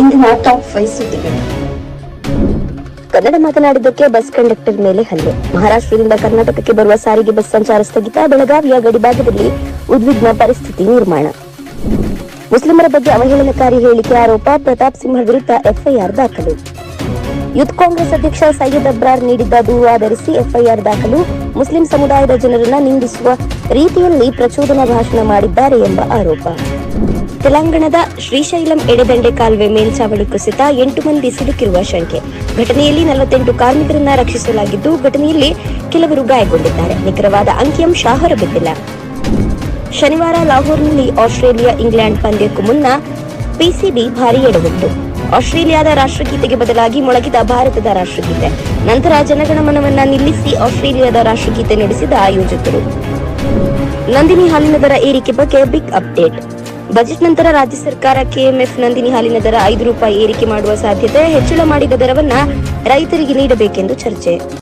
ಇಂದಿನ ಟಾಪ್ ಕನ್ನಡ ಮಾತನಾಡಿದ್ದಕ್ಕೆ bus conductor ಮೇಲೆ ಹಲ್ಲೆ. ಮಹಾರಾಷ್ಟ್ರದಿಂದ ಕರ್ನಾಟಕಕ್ಕೆ ಬರುವ ಸಾರಿಗೆ ಬಸ್ ಸಂಚಾರ ಸ್ಥಗಿತ. ಬೆಳಗಾವಿಯ ಗಡಿಭಾಗದಲ್ಲಿ ಉದ್ವಿಗ್ನ ಪರಿಸ್ಥಿತಿ ನಿರ್ಮಾಣ. ಮುಸ್ಲಿಮರ ಬಗ್ಗೆ ಅವಹೇಳನಕಾರಿ ಹೇಳಿಕೆ ಆರೋಪ. ಪ್ರತಾಪ್ ಸಿಂಹ ವಿರುದ್ಧ ಎಫ್ಐಆರ್ ದಾಖಲು. ಯೂತ್ ಕಾಂಗ್ರೆಸ್ ಅಧ್ಯಕ್ಷ ಸೈಯದ್ ಅಬ್ರಾರ್ ನೀಡಿದ್ದ ದೂರು ಆಧರಿಸಿ ಎಫ್ಐಆರ್ ದಾಖಲು. ಮುಸ್ಲಿಂ ಸಮುದಾಯದ ಜನರನ್ನ ನಿಂದಿಸುವ ರೀತಿಯಲ್ಲಿ ಪ್ರಚೋದನಾ ಭಾಷಣ ಮಾಡಿದ್ದಾರೆ ಎಂಬ ಆರೋಪ. ತೆಲಂಗಾಣದ ಶ್ರೀಶೈಲಂ ಎಡೆದಂಡೆ ಕಾಲುವೆ ಮೇಲ್ಚಾವಳಿ ಕುಸಿತ ಎಂಟು ಮಂದಿ ಸಿಲುಕಿರುವ ಶಂಕೆ. ಘಟನೆಯಲ್ಲಿ ನಲವತ್ತೆಂಟು ಕಾರ್ಮಿಕರನ್ನ ರಕ್ಷಿಸಲಾಗಿದ್ದು, ಘಟನೆಯಲ್ಲಿ ಕೆಲವರು ಗಾಯಗೊಂಡಿದ್ದಾರೆ. ನಿಖರವಾದ ಅಂಕಿಅಂಶ ಹೊರಬಿದ್ದಿಲ್ಲ ಶನಿವಾರ ಲಾಹೋರ್ನಲ್ಲಿ ಆಸ್ಟ್ರೇಲಿಯಾ, ಇಂಗ್ಲೆಂಡ್ ಪಂದ್ಯಕ್ಕೂ ಮುನ್ನ ಪಿಸಿಬಿ ಭಾರೀ ಎಡವಿತ್ತು ಆಸ್ಟ್ರೇಲಿಯಾದ ರಾಷ್ಟ್ರಗೀತೆಗೆ ಬದಲಾಗಿ ಮೊಳಗಿದ ಭಾರತದ ರಾಷ್ಟ್ರಗೀತೆ. ನಂತರ ಜನಗಣಮನವನ್ನ ನಿಲ್ಲಿಸಿ ಆಸ್ಟ್ರೇಲಿಯಾದ ರಾಷ್ಟ್ರಗೀತೆ ನಡೆಸಿದ ಆಯೋಜಕರು. ನಂದಿನಿ ಹಾಲಿನ ದರ ಏರಿಕೆ ಬಗ್ಗೆ ಬಿಗ್ ಅಪ್ಡೇಟ್. ಬಜೆಟ್ ನಂತರ ರಾಜ್ಯ ಸರ್ಕಾರ ಕೆಎಂಎಫ್ ನಂದಿನಿ ಹಾಲಿನ ದರ ಐದು ರೂಪಾಯಿ ಏರಿಕೆ ಮಾಡುವ ಸಾಧ್ಯತೆ ಹೆಚ್ಚಳ ಮಾಡಿದ ದರವನ್ನ ರೈತರಿಗೆ ನೀಡಬೇಕೆಂದು ಚರ್ಚೆ.